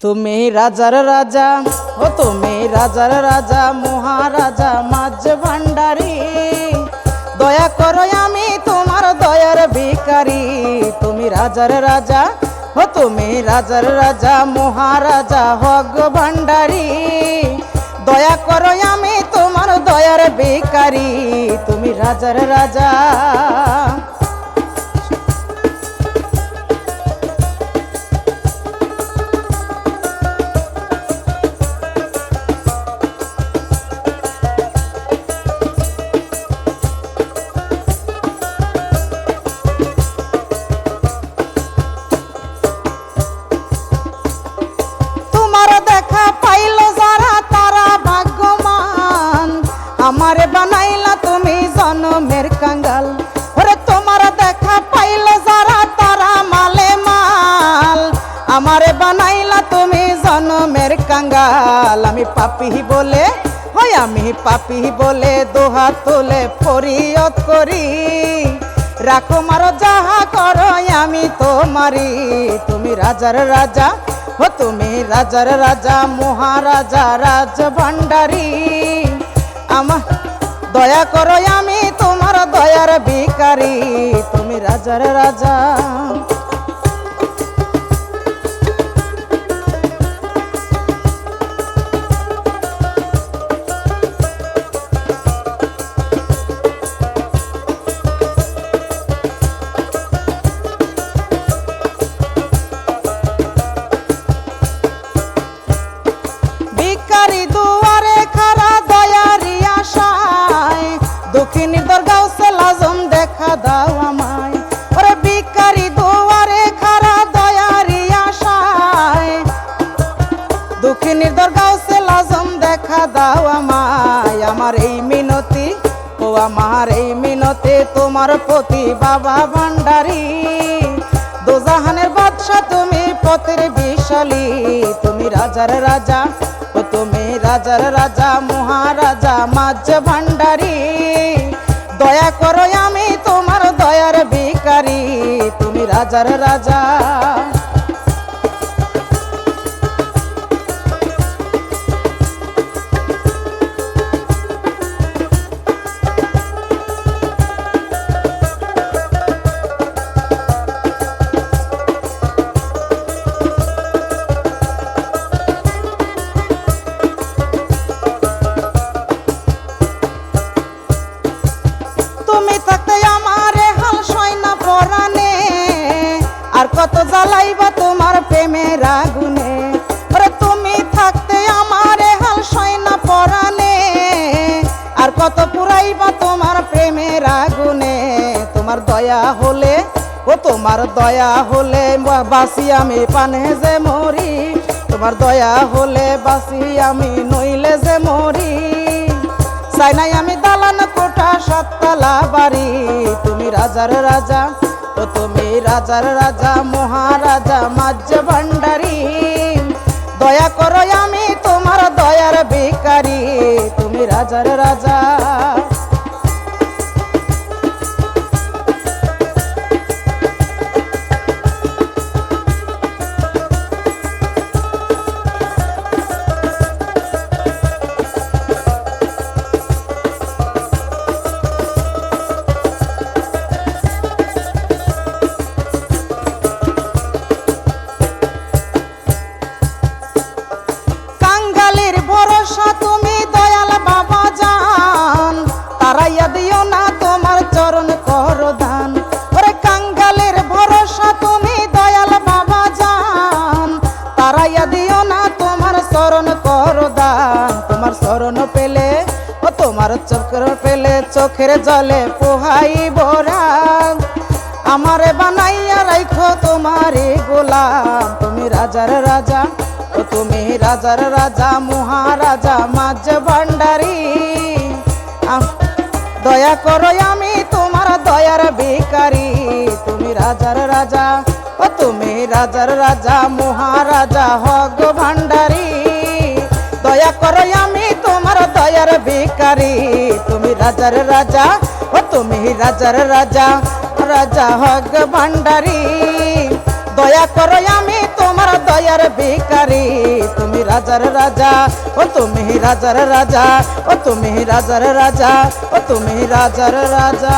তুমি রাজার রাজা, ও তুমি রাজার রাজা, মহারাজা, মাঝ ভান্ডারী। দয়া করো আমি তোমার দয়ার ভিকারি তুমি রাজার রাজা, ও তুমি রাজার রাজা, মহারাজা, হগ ভান্ডারী। দয়া করো আমি তোমার দয়ার ভিকারি তুমি রাজার রাজা। আমারে বানাইলা তুমি জনমের কাঙ্গাল। আমি পাপি বলে, হয় আমি পাপি বলে দোহা তোলে ফরিয়ত করি। রাখো মারো, যাহা করো, আমি তোমারি তুমি রাজার রাজা ও তুমি রাজার রাজা, মহারাজা রাজ ভান্ডারী আমার দয়া করো, আমি তোমার দয়ার ভিকারি তুমি রাজার রাজা। আমার এই মিনতে তোমার প্রতি বাবা ভান্ডারী। দোজাহানের বাদশা তুমি পথের বিশালী। তুমি রাজার রাজা ও তুমি রাজার রাজা, মহারাজা, মাঝ ভান্ডারী। দয়া করো আমি তোমার দয়ার ভিকারি তুমি রাজার রাজা। কত পুরাইবা তোমার প্রেমের আগুনে। তোমার দয়া হলে, ও তোমার দয়া হলে বাসি আমি পানে যে মরি। তোমার দয়া হলে বাসি আমি নইলে যে মরি। চাই নাই আমি দালান কোঠা সাততলা বাড়ি। তুমি রাজার রাজা, ও তুমি রাজার রাজা, মহারাজা, মাঝ ভান্ডারী। দয়া করো আমি তোমার দয়ার তুমি রাজার রাজা। চোখের জলে পোহাই বোরান আমারে বানাইয়া রাখো তোমারে গোলাম। তুমি রাজার রাজা ও তুমি রাজার রাজা, মহারাজা, মাঝ ভান্ডারী। দয়া করো আমি তোমার দয়ার ভিকারি তুমি রাজার রাজা ও তুমি রাজার রাজা, মহারাজা, হগ ভান্ডারী। দয়া করো আমি তোমার দয়ার ভিকারি রাজার রাজা ও তুমি রাজার রাজা রাজা হগ ভান্ডারী দয়া করো আমি তোমার তোমার দয়ার ভিকারি তুমি রাজার রাজা ও তুমি রাজার রাজা ও তুমি রাজার রাজা ও তুমি রাজার রাজা